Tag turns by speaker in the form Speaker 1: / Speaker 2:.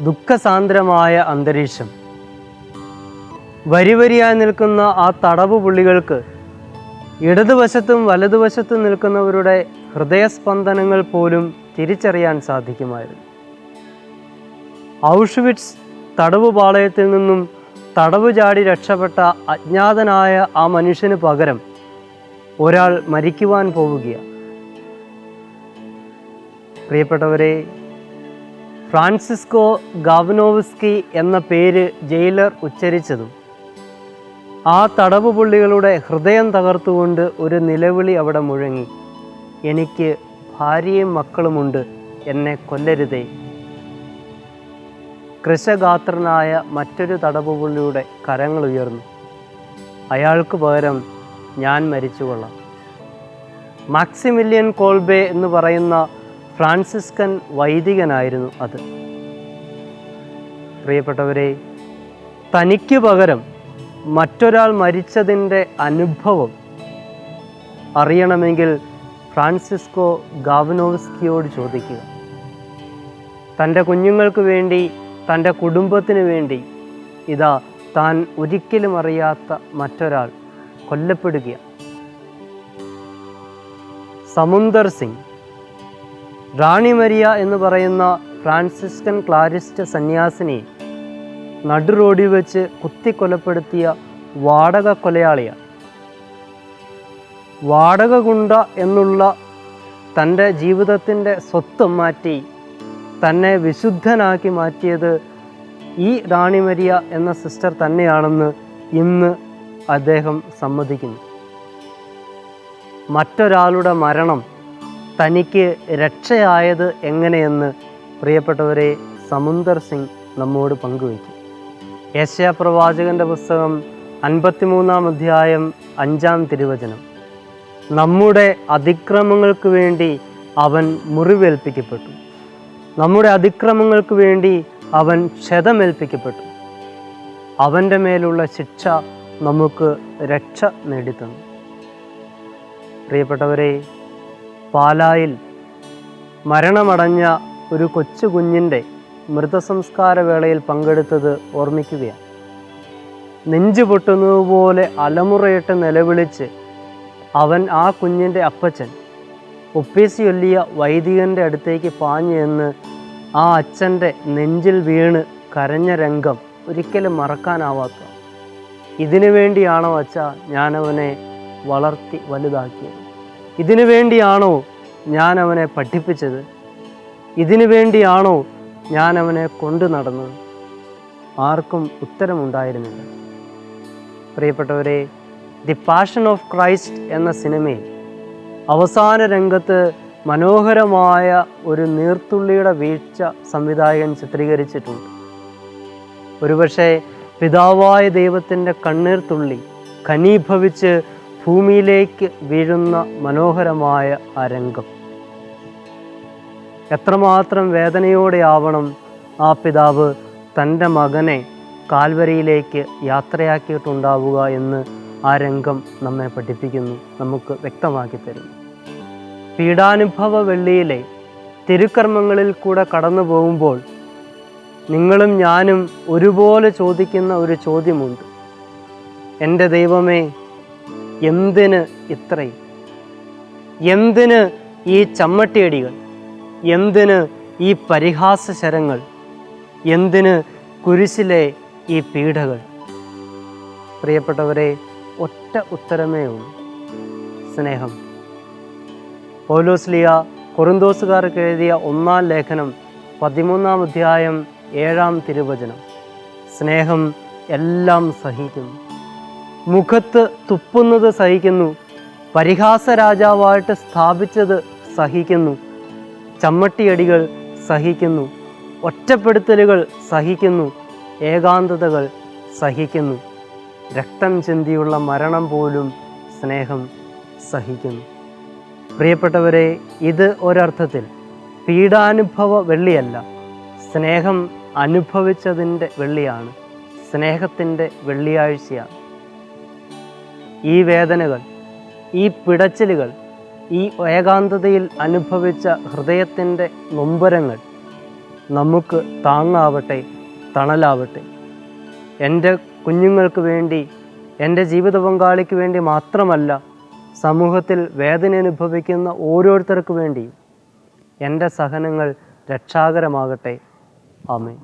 Speaker 1: ദുഃഖസാന്ദ്രമായ അന്തരീക്ഷം. വരിവരിയായി നിൽക്കുന്ന ആ തടവ് പുള്ളികൾക്ക് ഇടതുവശത്തും വലതുവശത്തും നിൽക്കുന്നവരുടെ ഹൃദയസ്പന്ദനങ്ങൾ പോലും തിരിച്ചറിയാൻ സാധിക്കുമായിരുന്നു. ഔഷുവിറ്റ്സ് തടവ് പാളയത്തിൽ നിന്നും തടവ് ചാടി രക്ഷപ്പെട്ട അജ്ഞാതനായ ആ മനുഷ്യന് പകരം ഒരാൾ മരിക്കുവാൻ പോവുകയാണ്. പ്രിയപ്പെട്ടവരെ ഫ്രാൻസിസ്കോ ഗാവനോവ്സ്കി എന്ന പേര് ജയിലർ ഉച്ചരിച്ചതും. ആ തടവുപുള്ളികളുടെ ഹൃദയം തകർത്തുകൊണ്ട് ഒരു നിലവിളി അവിടെ മുഴങ്ങി. എനിക്ക് ഭാര്യയും മക്കളുമുണ്ട് എന്നെ കൊല്ലരുതേ. കൃശഗാത്രനായ മറ്റൊരു തടവുപുള്ളിയുടെ കരങ്ങൾ ഉയർന്നു. അയാൾക്ക് പകരം ഞാൻ മരിച്ചുകൊള്ളാം. മാക്സിമില്യൻ കോൾബെ എന്ന് പറയുന്ന ഫ്രാൻസിസ്കൻ വൈദികനായിരുന്നു അത്. പ്രിയപ്പെട്ടവരെ തനിക്ക് പകരം മറ്റൊരാൾ മരിച്ചതിന്റെ അനുഭവം അറിയണമെങ്കിൽ ഫ്രാൻസിസ്കോ ഗാവനോവ്സ്കിയോട് ചോദിക്കുക. തന്റെ കുഞ്ഞുങ്ങൾക്ക് വേണ്ടി തന്റെ കുടുംബത്തിന് വേണ്ടി ഇതാ താൻ ഒരിക്കലും അറിയാത്ത മറ്റൊരാൾ കൊല്ലപ്പെടുകയാണ്. സമുന്ദർ സിംഗ് റാണി മരിയ എന്ന് പറയുന്ന ഫ്രാൻസിസ്കൻ ക്ലാരിസ്റ്റ് സന്യാസിനി നടു റോഡിൽ വെച്ച് കുത്തിക്കൊലപ്പെടുത്തിയ വാടക കൊലയാളിയാണ്. വാടക ഗുണ്ട എന്നുള്ള തന്റെ ജീവിതത്തിന്റെ സ്വത്ത് മാറ്റി തന്നെ വിശുദ്ധനാക്കി മാറ്റിയത് ഈ റാണി മരിയ എന്ന സിസ്റ്റർ തന്നെയാണെന്ന് ഇന്ന് അദ്ദേഹം സമ്മതിക്കുന്നു. മറ്റൊരാളുടെ മരണം തനിക്ക് രക്ഷയായത് എങ്ങനെയെന്ന് പ്രിയപ്പെട്ടവരെ സമുന്ദർ സിംഗ് നമ്മോട് പങ്കുവയ്ക്കും. ഏഷ്യാ പ്രവാചകന്റെ പുസ്തകം അൻപത്തിമൂന്നാം അധ്യായം അഞ്ചാം തിരുവചനം. നമ്മുടെ അതിക്രമങ്ങൾക്ക് വേണ്ടി അവൻ മുറിവേൽപ്പിക്കപ്പെട്ടു. നമ്മുടെ അതിക്രമങ്ങൾക്ക് വേണ്ടി അവൻ ക്ഷതമേൽപ്പിക്കപ്പെട്ടു. അവന്റെ മേലുള്ള ശിക്ഷ നമുക്ക് രക്ഷ നേടിത്തന്നു. പ്രിയപ്പെട്ടവരെ പാലായിൽ മരണമടഞ്ഞ ഒരു കൊച്ചു കുഞ്ഞിന്റെ മൃതസംസ്കാര വേളയിൽ പങ്കെടുത്തത് ഓർമ്മിക്കുകയാണ്. നെഞ്ചു പൊട്ടുന്നതുപോലെ അലമുറയിട്ട് നിലവിളിച്ച് അവൻ ആ കുഞ്ഞിന്റെ അപ്പച്ചൻ ഒപ്പീസിയൊല്ലിയ വൈദികന്റെ അടുത്തേക്ക് പാഞ്ഞു എന്ന് ആ അച്ഛന്റെ നെഞ്ചിൽ വീണ് കരഞ്ഞ രംഗം ഒരിക്കലും മറക്കാനാവാത്ത ഇതിനു വേണ്ടിയാണോ അച്ഛ ഞാനവനെ വളർത്തി വലുതാക്കിയത്? ഇതിനു വേണ്ടിയാണോ ഞാൻ അവനെ പഠിപ്പിച്ചത്? ഇതിനു വേണ്ടിയാണോ ഞാൻ അവനെ കൊണ്ടു നടന്നത്? ആർക്കും ഉത്തരമുണ്ടായിരുന്നില്ല. പ്രിയപ്പെട്ടവരെ ദി പാഷൻ ഓഫ് ക്രൈസ്റ്റ് എന്ന സിനിമയിൽ അവസാന രംഗത്ത് മനോഹരമായ ഒരു നീർത്തുള്ളിയുടെ വീഴ്ച സംവിധായകൻ ചിത്രീകരിച്ചിട്ടുണ്ട്. ഒരുപക്ഷെ പിതാവായ ദൈവത്തിന്റെ കണ്ണീർത്തുള്ളി ഖനീഭവിച്ച് ഭൂമിയിലേക്ക് വീഴുന്ന മനോഹരമായ ആ രംഗം. എത്രമാത്രം വേദനയോടെയാവണം ആ പിതാവ് തന്റെ മകനെ കാൽവരിയിലേക്ക് യാത്രയാക്കിയിട്ടുണ്ടാവുക എന്ന് ആ രംഗം നമ്മെ പഠിപ്പിക്കുന്നു നമുക്ക് വ്യക്തമാക്കി തരുന്നു. പീഡാനുഭവ വെള്ളിയിലെ തിരുക്കർമ്മങ്ങളിൽ കൂടെ കടന്നു പോകുമ്പോൾ നിങ്ങളും ഞാനും ഒരുപോലെ ചോദിക്കുന്ന ഒരു ചോദ്യമുണ്ട്. എന്റെ ദൈവമേ എന്തിന് ഇത്രയും? എന്തിന് ഈ ചമ്മട്ടിയടികൾ? എന്തിന് ഈ പരിഹാസ ശരങ്ങൾ എന്തിന് കുരിശിലെ ഈ പീഡകൾ പ്രിയപ്പെട്ടവരെ ഒറ്റ ഉത്തരമേ ഉള്ളൂ. സ്നേഹം. പൗലോസ്ലിയ കൊറിന്തോസുകാർക്ക് എഴുതിയ ഒന്നാം ലേഖനം പതിമൂന്നാം അധ്യായം ഏഴാം തിരുവചനം. സ്നേഹം എല്ലാം സഹിക്കുന്നു. മുഖത്ത് തുപ്പുന്നത് സഹിക്കുന്നു. പരിഹാസ രാജാവായിട്ട് സ്ഥാപിച്ചത് സഹിക്കുന്നു. ചമ്മട്ടിയടികൾ സഹിക്കുന്നു. ഒറ്റപ്പെടുത്തലുകൾ സഹിക്കുന്നു. ഏകാന്തതകൾ സഹിക്കുന്നു. രക്തം ചിന്തിയുള്ള മരണം പോലും സ്നേഹം സഹിക്കുന്നു. പ്രിയപ്പെട്ടവരെ ഇത് ഒരർത്ഥത്തിൽ പീഡാനുഭവ വെള്ളിയല്ല. സ്നേഹം അനുഭവിച്ചതിന്റെ വെള്ളിയാണ്. സ്നേഹത്തിന്റെ വെള്ളിയാഴ്ചയാണ്. ഈ വേദനകൾ ഈ പിടച്ചിലുകൾ ഈ ഏകാന്തതയിൽ അനുഭവിച്ച ഹൃദയത്തിന്റെ നൊമ്പരങ്ങൾ നമുക്ക് താങ്ങാവട്ടെ തണലാവട്ടെ. എന്റെ കുഞ്ഞുങ്ങൾക്ക് വേണ്ടി എന്റെ ജീവിത പങ്കാളിക്ക് വേണ്ടി മാത്രമല്ല സമൂഹത്തിൽ വേദന അനുഭവിക്കുന്ന ഓരോരുത്തർക്ക് വേണ്ടിയും എന്റെ സഹനങ്ങൾ രക്ഷാകരമാകട്ടെ. ആമേൻ.